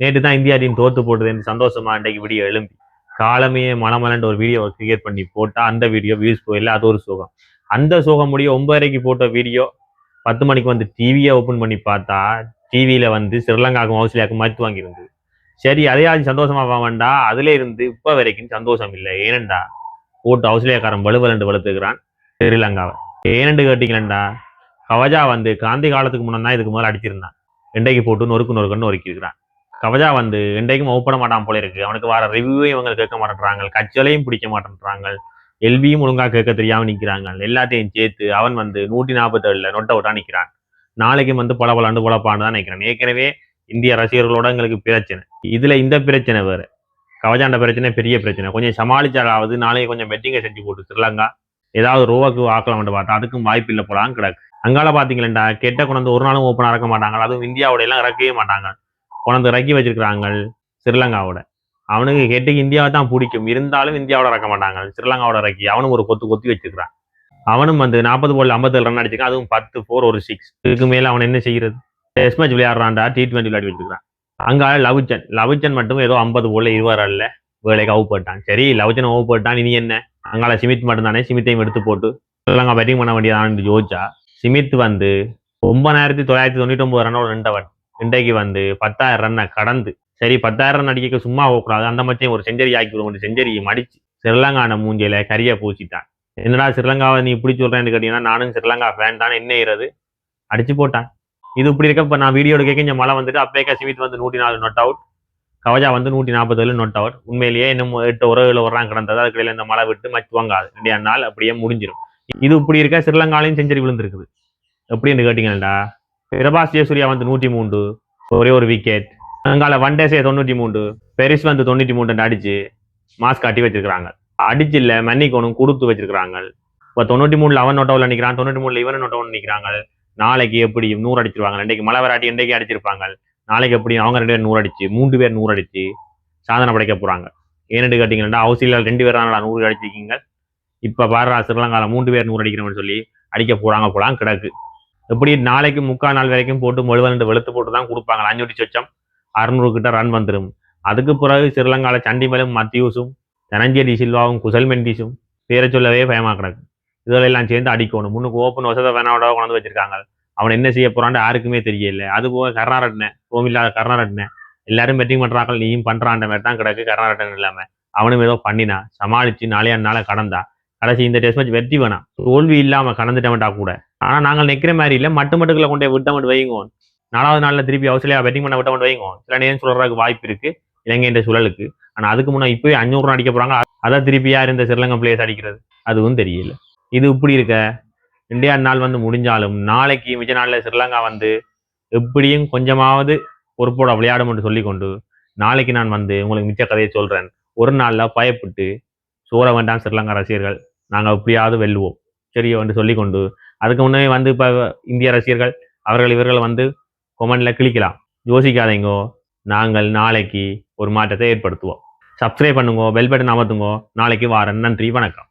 நேற்று தான் India team தோத்து போட்டுதுன்னு சந்தோஷமா அன்றைக்கு வீடியோ எழும்பி. காலமே மனமலன்ற ஒரு வீடியோ கிரியேட் பண்ணி போட்டா அந்த வீடியோ வியூஸ் போயில அது ஒரு சோகம். அந்த சோகம் முடிய ஒன்பதரைக்கு போட்ட வீடியோ பத்து மணிக்கு வந்து டிவியை ஓப்பன் பண்ணி பார்த்தா டிவியில் வந்து ஸ்ரீலங்காக்கும் ஆஸ்திரேலியாவுக்கும் மறுத்து வாங்கியிருந்தது சரி அதையாச்சும் சந்தோஷமா வேண்டா அதுல இருந்து இப்ப வரைக்கும் சந்தோஷம் இல்லை. ஏனண்டா போட்டு ஆஸ்திரேலியாக்காரன் வலுவலண்டு வளர்த்துக்கிறான் ஸ்ரீலங்காவை. ஏனண்டு கேட்டிங்களா கவஜா வந்து காந்தி காலத்துக்கு முன்னாடி தான் இதுக்கு முதல்ல அடிச்சிருந்தான் இண்டைக்கு போட்டு நொறுக்கு நொறுக்குன்னு ஒருக்கியிருக்கிறான் கவஜா வந்து இன்றைக்கும் ஓப்பட மாட்டான் போல இருக்கு. அவனுக்கு வர ரிவ்யூவையும் இவங்க கேட்க மாட்டேன்றாங்க. கச்சலையும் பிடிக்க மாட்டேன்றாங்க. எல்பியும் ஒழுங்கா கேட்க தெரியாம நிக்கிறாங்க. எல்லாத்தையும் சேர்த்து அவன் வந்து நூற்றி நாற்பத்தேழுல நொட்ட விட்டா நிக்கிறான். நாளைக்கும் வந்து பல பலாண்டு பொழப்பான்னு தான் நிற்கிறான் ஏற்கனவே இந்திய ரசிகர்களோட எங்களுக்கு பிரச்சனை. இதுல இந்த பிரச்சனை வேறு. கவஜாண்ட பிரச்சனை பெரிய பிரச்சனை. கொஞ்சம் சமாளிச்சாலாவது நாளைக்கு கொஞ்சம் பெட்டிங்கை செஞ்சு போட்டு ஸ்ரீலங்கா ஏதாவது ரோவாக்கு ஆக்கலாம்னு பார்த்தா அதுக்கும் வாய்ப்பு இல்லை போலாம் கிடக்கு. அங்கால பாத்தீங்களா கெட்ட கொண்டு ஒரு நாளும் ஓப்பன் இறக்க மாட்டாங்க. அதுவும் இந்தியாவோட எல்லாம் இறக்கவே மாட்டாங்க. கொண்டு இறக்கி வச்சிருக்கிறாங்க ஸ்ரீலங்காவோட அவனுக்கு ஹெட்டுக்கு இந்தியாவை தான் பிடிக்கும். இருந்தாலும் இந்தியாவோட இறக்க மாட்டாங்க ஸ்ரீலங்காவோட இறக்கி அவனும் ஒரு கொத்து கொத்தி வச்சிருக்கிறான். அவனும் வந்து நாற்பது பால் ஐம்பத்தேழு ரன் அடிச்சிருக்கான். அதுவும் பத்து ஃபோர் ஒரு சிக்ஸ் இதுக்கு மேலே அவன் என்ன செய்யறது? டெஸ்ட் மேட்ச் விளையாடுறான்டா. டி ட்வெண்ட்டி விளையாடி வச்சிருக்கான் அங்கே லவுச்சன். லவிச்சன் மட்டும் ஏதோ ஐம்பது போல இருபது ரன்ல வேலைக்கு அவு போட்டான் சரி லவுச்சன் அவு போட்டான் இனி என்ன? அங்கால சிமித் மட்டும் தானே சிமித்தையும் எடுத்து போட்டு ஸ்ரீலங்கா பேட்டிங் பண்ண வேண்டியதான்னு யோசிச்சா சிமித் வந்து ஒன்பதாயிரத்தி தொள்ளாயிரத்தி தொண்ணூற்றி ஒன்பது ரன்னோட ரெண்டவன். இன்றைக்கு வந்து பத்தாயிரம் ரன்னை கடந்து. சரி பத்தாயிரம் ரன் அடிக்க சும்மா போகக்கூடாது. அந்த மாதிரியும் ஒரு செஞ்சரி ஆக்கி விடுவோம் செஞ்சரியை மடிச்சு ஸ்ரீலங்கான மூஞ்சியில கரிய பூச்சிட்டான் என்னடா ஸ்ரீலங்காவை நீ இப்படி சொல்றேன்னு கேட்டீங்கன்னா நானும் ஸ்ரீலங்கா ஃபேன் தான் என்ன செய்யறது அடிச்சு போட்டான். இது இப்படி இருக்க இப்போ நான் வீடியோ எடுக்க இங்க மழை வந்துட்டு அப்பேக்கா சிமித் வந்து நூற்றி நாலு நொட் அவுட் கவஜா வந்து நூற்றி நாற்பத்தேழு நொட் அவுட் உண்மையிலேயே இன்னும் எட்டு ஒரு வர்றாங்க கிடந்தது. அதுக்கு இந்த மழை விட்டு மச்சு வாங்காது ரெண்டு நாள் அப்படியே முடிஞ்சிடும் இது இப்படி இருக்க ஸ்ரீலங்காலையும் செஞ்சரி விழுந்திருக்குது. எப்படின்னு கேட்டீங்கடா பிரபாஸ் ஜெயசூர்யா வந்து நூற்றி மூன்று ஒரே ஒரு விக்கெட் அங்கால ஒன் தொண்ணூற்றி மூன்று பெரிஸ் வந்து தொண்ணூற்றி மூன்று அடிச்சு மாஸ்க் கட்டி வச்சிருக்கிறாங்க. அடிச்சு இல்லை மன்னிக்கணும் கொடுத்து வச்சிருக்கிறாங்க. இப்போ தொண்ணூற்றி மூணுல அவன் நோட்டவில் நிற்கிறான் தொண்ணூற்றி மூணுல இவன் நோட் நிற்கிறாங்க நாளைக்கு எப்படி நூறு அடிச்சிருவாங்க. இன்றைக்கு மழை வராட்டி இன்றைக்கு அடிச்சிருப்பாங்க? நாளைக்கு எப்படி அவங்க ரெண்டு பேர் நூறு அடிச்சு மூன்று பேர் நூறு அடிச்சு சாதனை படைக்க போறாங்க. ஏன்னு கேட்டிங்கன்னா ஹவுசில ரெண்டு பேர் தான் நூறு அடிச்சிருக்கீங்க? இப்போ பாரு ஸ்ரீலங்காவில் மூன்று பேர் நூறு அடிக்கிறோம்னு சொல்லி அடிக்க போறாங்க போலாம் கிடக்கு. எப்படி நாளைக்கு முக்கால் நாள் வரைக்கும் போட்டு மொழுவல் வெளுத்து போட்டு தான் கொடுப்பாங்க. அஞ்சூட்டி சொச்சம் அறுநூறு கிட்ட ரன் வந்துடும் அதுக்கு பிறகு ஸ்ரீலங்கால சண்டிமலும் மத்தியூஸும் தனஞ்சேரி சில்வாவும் குசல் மெண்டிஸும் பேரை சொல்லவே பயமா கிடக்கு. இதெல்லாம் சேர்ந்து அடிக்கணும். முன்னுக்கு ஓப்பன் வசத வேணாவோட கொண்டு வச்சிருக்காங்க. அவன் என்ன செய்ய போறான்னு யாருக்குமே தெரியல. அது போக கருணாரட்ன ரோம் இல்லாத கருணாரட்ன எல்லாரும் பெட்டிங் பண்றாங்க நீயும் பண்றான்ற மாதிரி தான் கிடக்கு கர்நாடகன் இல்லாம. அவனும் ஏதோ பண்ணினா சமாளிச்சு நாளையா நாளை கடந்தா. கடைசி இந்த டெஸ்ட் மேட்ச் வெற்றி வேணாம். தோல்வி இல்லாம கடந்துட்டவன்டா கூட. ஆனா நாங்கள் நிக்கிற மாதிரி இல்ல. மட்டு மட்டுக்குள்ள கொண்டு போய் விட்ட மட்டும் வைங்க. நாலாவது நாள்ல திருப்பி ஆஸ்திரேலியா பெட்டிங் பண்ண விட்ட மட்டும் வைங்க. சில நேரம் சொல்றதுக்கு வாய்ப்பு இருக்கு. இலங்கைன்ற சுழலுக்கு. ஆனா அதுக்கு முன்னே இப்பவே அஞ்சூறு ரன் அடிக்க போறாங்க. அதை திருப்பி யார் இந்த ஸ்ரீலங்கா பிளேயர்ஸ் அடிக்கிறது? அதுவும் தெரியல. இது இப்படி இருக்க. இந்தியா நாள் வந்து முடிஞ்சாலும் நாளைக்கு மிச்ச நாள்ல ஸ்ரீலங்கா வந்து எப்படியும் கொஞ்சமாவது பொறுப்போட விளையாடும் என்று சொல்லிக்கொண்டு நாளைக்கு நான் வந்து உங்களுக்கு மிச்ச கதையை சொல்றேன். ஒரு நாள்ல பயப்பட்டு சோற வேண்டாம் ஸ்ரீலங்கா ரசிகர்கள். நாங்கள் எப்படியாவது வெல்லுவோம். சரியோ என்று சொல்லிக்கொண்டு அதுக்கு முன்னே வந்து இப்போ இந்திய ரசிகர்கள் அவர்கள் இவர்கள் வந்து கொமெண்டில் கிளிக்கலாம் யோசிக்காதீங்கோ நாங்கள் நாளைக்கு ஒரு மாற்றத்தை ஏற்படுத்துவோம். சப்ஸ்கிரைப் பண்ணுங்க பெல் பட்டன் அமர்த்துங்க நாளைக்கு வாரன் நன்றி வணக்கம்.